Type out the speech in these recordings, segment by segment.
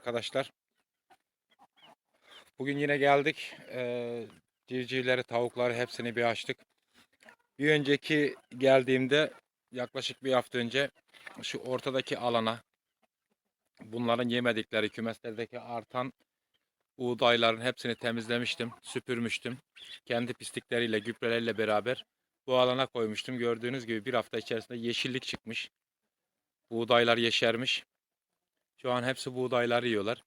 arkadaşlar. Bugün yine geldik. Ee, civcivleri, tavukları hepsini bir açtık. Bir önceki geldiğimde yaklaşık bir hafta önce şu ortadaki alana bunların yemedikleri kümeslerdeki artan buğdayların hepsini temizlemiştim, süpürmüştüm. Kendi pislikleriyle, gübreleriyle beraber bu alana koymuştum. Gördüğünüz gibi bir hafta içerisinde yeşillik çıkmış. Buğdaylar yeşermiş. Şu an hepsi buğdayları yiyorlar.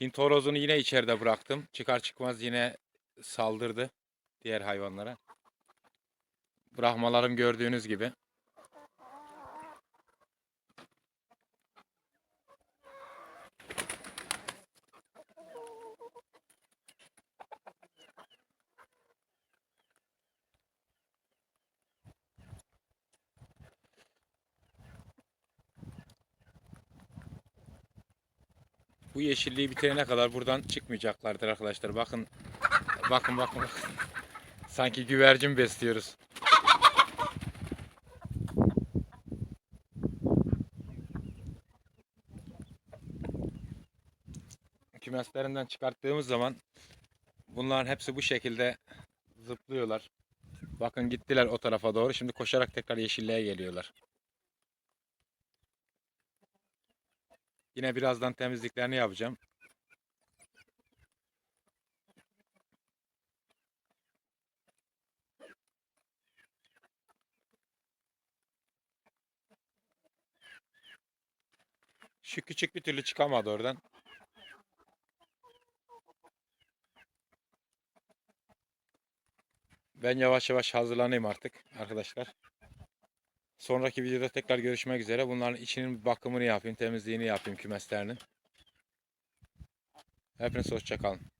Hint horozunu yine içeride bıraktım. Çıkar çıkmaz yine saldırdı diğer hayvanlara. Brahmalarım gördüğünüz gibi. Bu yeşilliği bitirene kadar buradan çıkmayacaklardır arkadaşlar. Bakın. Bakın bakın bakın. Sanki güvercin besliyoruz. Kümeslerinden çıkarttığımız zaman bunların hepsi bu şekilde zıplıyorlar. Bakın gittiler o tarafa doğru. Şimdi koşarak tekrar yeşilliğe geliyorlar. Yine birazdan temizliklerini yapacağım. Şu küçük bir türlü çıkamadı oradan. Ben yavaş yavaş hazırlanayım artık arkadaşlar. Sonraki videoda tekrar görüşmek üzere. Bunların içinin bakımını yapayım, temizliğini yapayım kümeslerinin. Hepiniz hoşça kalın.